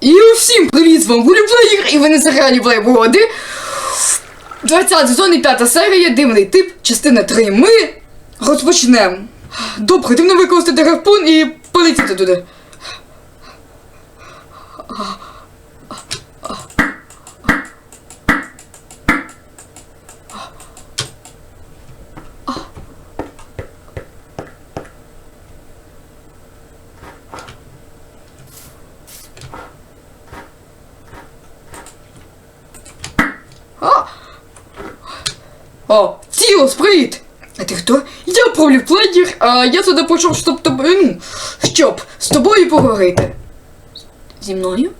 І усім привіт, з вами Вуліплеєр, і ви на серіалі Плейбоди. 20 сезон і 5 серія, дивний тип, частина 3. Ми розпочнемо. Добре, мене використати гарпун і полетіти туди. А! О, Тіос, привіт! А ти хто? Я Проліплеєр, а я сюди прийшов, щоб тобою, ну, щоб з тобою поговорити. Зі мною?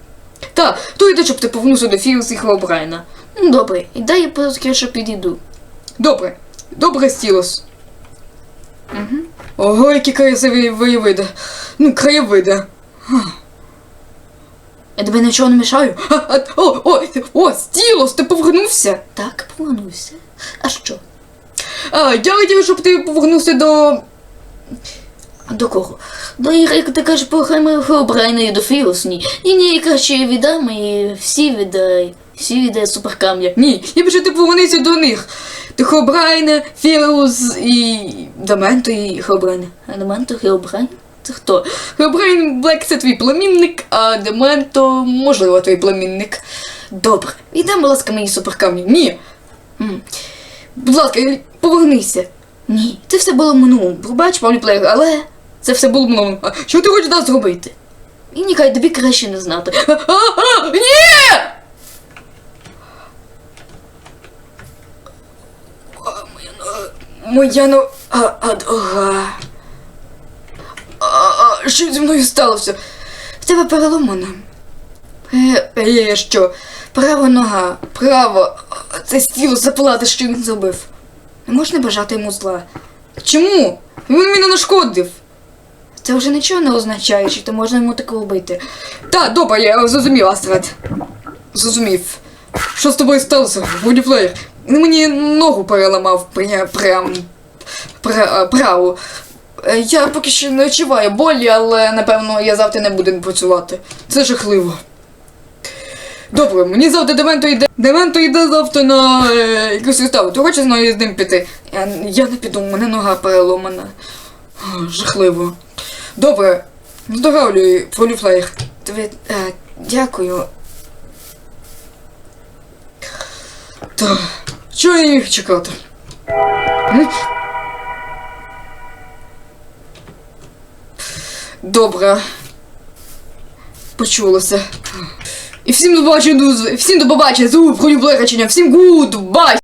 Та, то йде, щоб ти повернувся до Філс і Хлобрайна. Ну, Добре, і дай я поскоріше підійду. Добре, добре, Стілос. Угу. Ого, які красиві виявиди. Ну, краєвиди. Я тебе нічого не мішаю? А, а, о, о, о, Стілос, ти повернувся. Так, повернуся. А що? А, я хотів, щоб ти повернувся до. До кого? До Іри, як ти кажеш, про Брайна і до Фіус, ні. Ні, краще віддам і всі віддай. Всі віддай суперкам'я. Ні, я б що ти повернися до них. До Хобрайна, Фіус і. Дементо і Хобрайна. Елементо Хеобрайн? Це хто? Хобрайн Блек це твій племінник, а Дементо, можливо, твій племінник. Добре. Віддай, будь ласка, мені суперкамні. Ні. Будь ласка, повернися. Ні, це все було в минулому. Пробач, Павліплеєр, але Це все було мною. А що ти хочеш нас зробити? і нехай тобі краще не знати. Ні! Моя нога. А, а, дорога. А, а, що зі мною сталося? В тебе переломано. Е, що? Права нога. Право. Це стіло заплати, що він зробив. Не можна бажати йому зла. Чому? Він мені нашкодив. Це вже нічого не означає, що ти можна йому таке робити. Та, добре, я зрозумів, Астрад. Зрозумів. Що з тобою сталося, Будіплеєр? Він мені ногу переламав пря- прям праву. Е, Я поки що не відчуваю болі, але напевно я завтра не буду працювати. Це жахливо. Добре, мені завтра Дементо йде. Дементо йде завтра на е, якусь виставу. Ти хочеш з мною з ним піти? Я, я не піду, мене нога переломана. Жахливо. Добре, здоровлюй, Поліфлеєр. Тобі е, дякую. Та, що я міг чекати? Добре. Почулося. І всім до побачення. Всім до побачення. Зу, Поліфлеєр, всім гудбай!